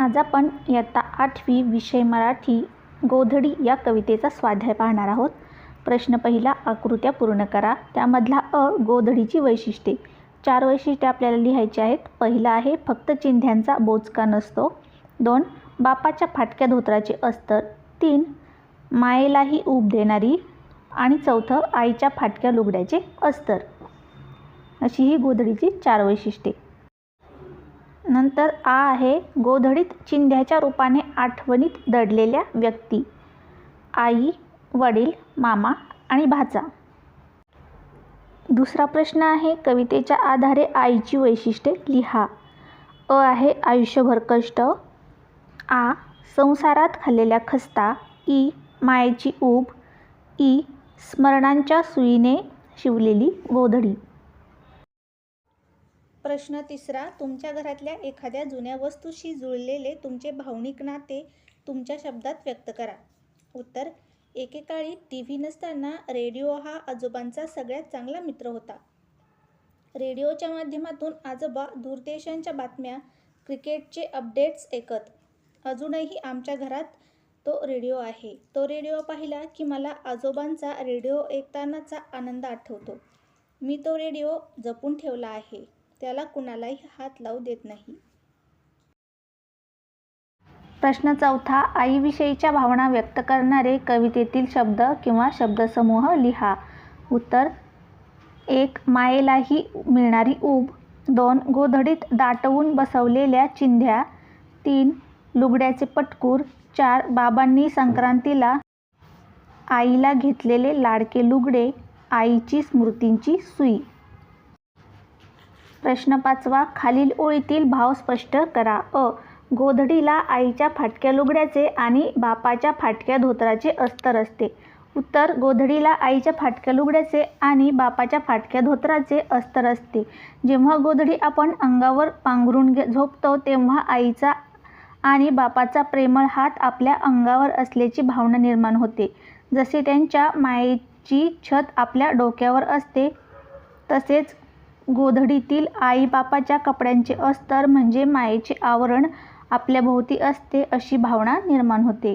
आज आपण इयत्ता आठवी विषय मराठी गोधडी या कवितेचा स्वाध्याय पाहणार आहोत. प्रश्न पहिला आकृत्या पूर्ण करा. त्यामधला अ गोधडीची वैशिष्ट्ये. चार वैशिष्ट्ये आपल्याला लिहायची आहेत. पहिलं आहे फक्त चिंध्यांचा बोचका नसतो. दोन बापाच्या फाटक्या धोत्राचे अस्तर. तीन मायेलाही ऊब देणारी. आणि चौथं आईच्या फाटक्या लुगड्याचे अस्तर. अशी ही गोधडीची चार वैशिष्ट्ये. नंतर आ आहे गोधडीत चिंध्याच्या रूपाने आठवणीत दडलेल्या व्यक्ती. आई वडील मामा आणि भाचा. दुसरा प्रश्न आहे कवितेच्या आधारे आईची वैशिष्ट्ये लिहा. अ आहे आयुष्यभर कष्ट. आ संसारात खाल्लेल्या खस्ता. ई मायेची ऊब. ई स्मरणांच्या सुईने शिवलेली गोधडी. प्रश्न तिसरा तुमच्या घरातल्या एखाद्या जुन्या वस्तूशी जुळलेले तुमचे भावनिक नाते तुमच्या शब्दात व्यक्त करा. उत्तर एकेकाळी टी व्ही नसताना रेडिओ हा आजोबांचा सगळ्यात चांगला मित्र होता. रेडिओच्या माध्यमातून आजोबा दूरदेशांच्या बातम्या क्रिकेटचे अपडेट्स ऐकत. अजूनही आमच्या घरात तो रेडिओ आहे. तो रेडिओ पाहिला की मला आजोबांचा रेडिओ ऐकतानाचा आनंद आठवतो. मी तो रेडिओ जपून ठेवला आहे. त्याला कुणालाही हात लावू देत नाही. प्रश्न चौथा आईविषयीच्या भावना व्यक्त करणारे कवितेतील शब्द किंवा शब्दसमूह लिहा. उत्तर एक मायेलाही मिळणारी ऊब. दोन गोधडीत दाटवून बसवलेल्या चिंध्या. तीन लुगड्याचे पटकूर. चार बाबांनी संक्रांतीला आईला घेतलेले लाडके लुगडे. आईची स्मृतींची सुई. प्रश्न पाचवा खालील ओळीतील भाव स्पष्ट करा. अ. गोधडीला आईच्या फाटक्या लुगड्याचे आणि बापाच्या फाटक्या धोतराचे अस्तर असते. उत्तर गोधडीला आईच्या फाटक्या लुगड्याचे आणि बापाच्या फाटक्या धोतराचे अस्तर असते. जेव्हा गोधडी आपण अंगावर पांघरून घे झोपतो तेव्हा आईचा आणि बापाचा प्रेमळ हात आपल्या अंगावर असल्याची भावना निर्माण होते. जसे त्यांच्या मायेची छत आपल्या डोक्यावर असते तसेच गोधडीतील आईबापाच्या कपड्यांचे अस्तर म्हणजे मायेचे आवरण आपल्या भोवती असते अशी भावना निर्माण होते.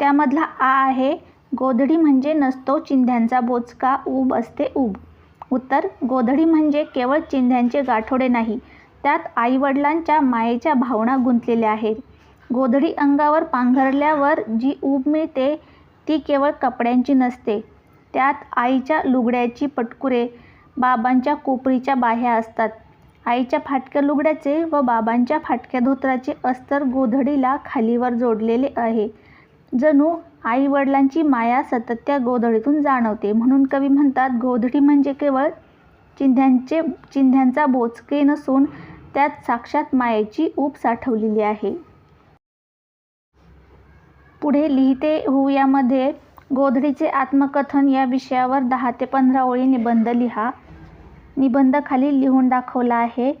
त्यामधला आ आहे गोधडी म्हणजे नसतो चिंध्यांचा बोचका ऊब असते ऊब. उत्तर गोधडी म्हणजे केवळ चिंध्यांचे गाठोडे नाही त्यात आईवडिलांच्या मायेच्या भावना गुंतलेल्या आहेत. गोधडी अंगावर पांघरल्यावर जी ऊब मिळते ती केवळ कपड्यांची नसते त्यात आईच्या लुगड्याची पटकुरे बाबांच्या कोपरीच्या बाह्या असतात. आईच्या फाटक्या लुगड्याचे व बाबांच्या फाटक्या धोत्राचे अस्तर गोधडीला खालीवर जोडलेले आहे. जणू आई वडिलांची माया सतत त्या गोधडीतून जाणवते. म्हणून कवी म्हणतात गोधडी म्हणजे केवळ चिंध्यांचे चिंध्यांचा बोचके नसून त्यात साक्षात मायेची ऊब साठवलेली आहे. पुढे लिहिते होऊयामध्ये गोधडीचे आत्मकथन या विषयावर दहा ते पंधरा ओळी निबंध लिहा. निबंध खाली लिहून दाखवला आहे.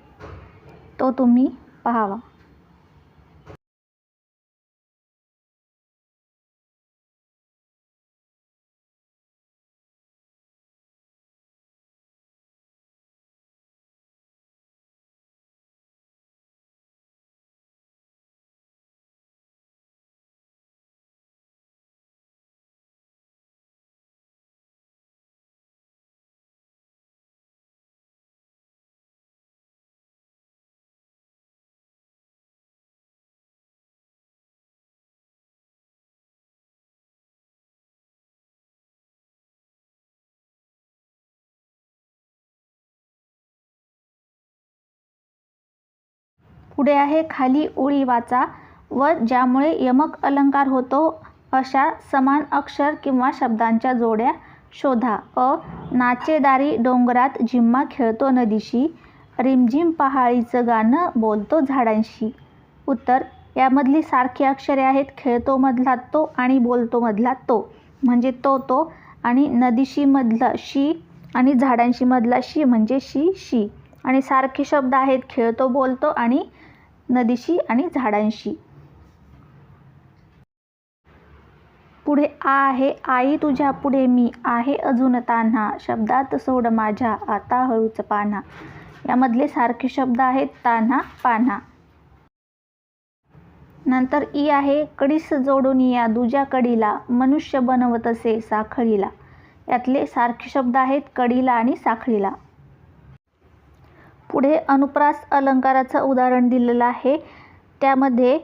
तो तुम्ही पाहावा. पुढे आहे खाली ओळी वाचा व ज्यामुळे यमक अलंकार होतो अशा समान अक्षर किंवा शब्दांच्या जोड्या शोधा. अ. नाचेदारी डोंगरात जिम्मा खेळतो नदीशी रिमझिम पहाडीचं गाणं बोलतो झाडांशी. उत्तर यामधली सारखी अक्षरे आहेत खेळतो मधला तो आणि बोलतो मधला तो. म्हणजे तो तो आणि नदीशी मधला शी आणि झाडांशी मधला शी म्हणजे शी शी. आणि सारखे शब्द आहेत खेळतो बोलतो आणि नदीशी आणि झाडांशी. पुढे आ आहे आई तुझ्या पुढे मी आहे अजून तान्हा. शब्दात सोड माझ्या आता हळूच पान्हा. यामधले सारखे शब्द आहेत तान्हा पान्हा. नंतर ई आहे कडीस जोडून या दुजा कडीला मनुष्य बनवतसे साखळीला. यातले सारखे शब्द आहेत कडीला आणि साखळीला. पुढे अनुप्रास अलंकाराचं उदाहरण दिलेलं आहे. त्यामध्ये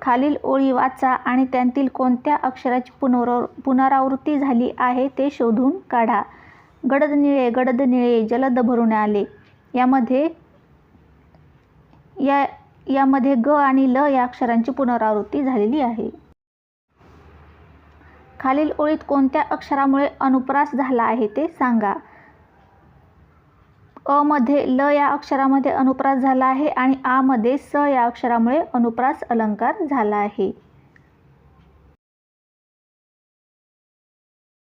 खालील ओळी वाचा आणि त्यांतील कोणत्या अक्षराची पुनर पुनरावृत्ती झाली आहे ते शोधून काढा. गडद निळे गडद निळे जलद भरून आले. यामध्ये या यामध्ये ग आणि ल या अक्षरांची पुनरावृत्ती झालेली आहे. खालील ओळीत कोणत्या अक्षरामुळे अनुप्रास झाला आहे ते सांगा. अ मध्ये ल या अक्षरामध्ये अनुप्रास झाला आहे आणि आमध्ये स या अक्षरामुळे अनुप्रास अलंकार झाला आहे.